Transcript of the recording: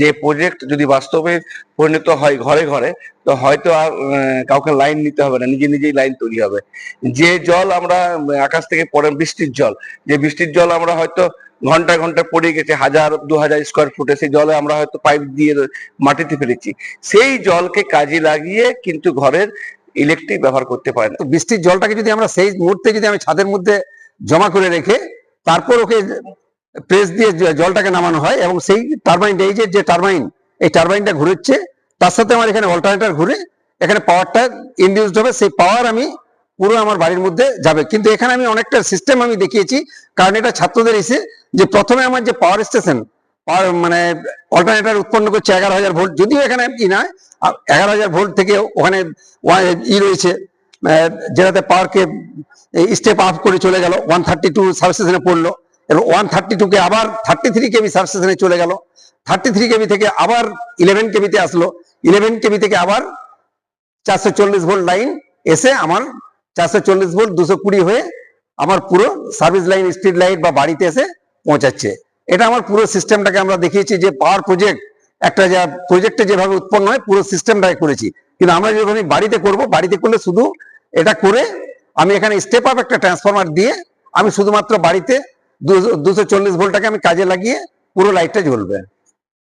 যে প্রজেক্ট যদি বাস্তবে পরিণত হয় ঘরে ঘরে, তো হয়তো আর কাউকে লাইন নিতে হবে না, নিজে নিজেই লাইন তৈরি হবে। যে জল আমরা, আকাশ থেকে পড়ে বৃষ্টির জল, যে বৃষ্টির জল আমরা হয়তো ঘণ্টা ঘণ্টা পড়ে গেছে, হাজার, দু হাজার স্কোয়ার ফুটে সেই জলে আমরা হয়তো পাইপ দিয়ে মাটিতে ফেলেছি। সেই জলকে কাজে লাগিয়ে কিন্তু ঘরের ইলেকট্রিক ব্যবহার করতে পারে না। বৃষ্টির জলটাকে যদি আমরা সেই মুহূর্তে যদি আমি ছাদের মধ্যে জমা করে রেখে, তারপর ওকে প্রেস দিয়ে জলটাকে নামানো হয় এবং সেই টারবাইন এই যে টারবাইন এই টারবাইনটা ঘুরেছে তার সাথে আমার এখানে অল্টারনেটার ঘুরে এখানে পাওয়ারটা ইনডিউসড হবে, সেই পাওয়ার আমি পুরো আমার বাড়ির মধ্যে যাবে। কিন্তু এখানে আমি অনেকটা সিস্টেম আমি দেখিয়েছি, কারণ এটা ছাত্রদের এসে যে প্রথমে আমার যে পাওয়ার স্টেশন পাওয়ার মানে অল্টারনেটার উৎপন্ন করছে এগারো হাজার ভোল্ট যদিও এখানে ই না এগারো হাজার ভোল্ট থেকে ওখানে ই রয়েছে যেটাতে পাওয়ারকে স্টেপ আপ করে চলে গেল ওয়ান থার্টি টু সাবস্টেশনে পড়ল। এবং ওয়ান থার্টি টু কে আবার থার্টি থ্রি কেবি সাবস্টেশনে চলে গেল। থার্টি থ্রি কেবি থেকে আবার ইলেভেন কেবিতে আসলো। ইলেভেন কেবি থেকে আবার চারশো চল্লিশ ভোল্ট লাইন এসে আমার চারশো চল্লিশ ভোল্ট দুশো কুড়ি হয়ে আমার পুরো সার্ভিস লাইন স্ট্রিট লাইট বা বাড়িতে এসে পৌঁছাচ্ছে। এটা আমার পুরো সিস্টেমটাকে আমরা দেখিয়েছি যে পাওয়ার প্রজেক্ট একটা যা প্রজেক্টে যেভাবে উৎপন্ন হয়, পুরো সিস্টেমটাকে করেছি। কিন্তু আমরা এই বাড়িতে করব, বাড়িতে করলে শুধু এটা করে আমি এখানে স্টেপ আপ একটা ট্রান্সফরমার দিয়ে আমি শুধুমাত্র বাড়িতে দুশো চল্লিশ ভোল্টটাকে আমি কাজে লাগিয়ে পুরো লাইটটা জ্বলবে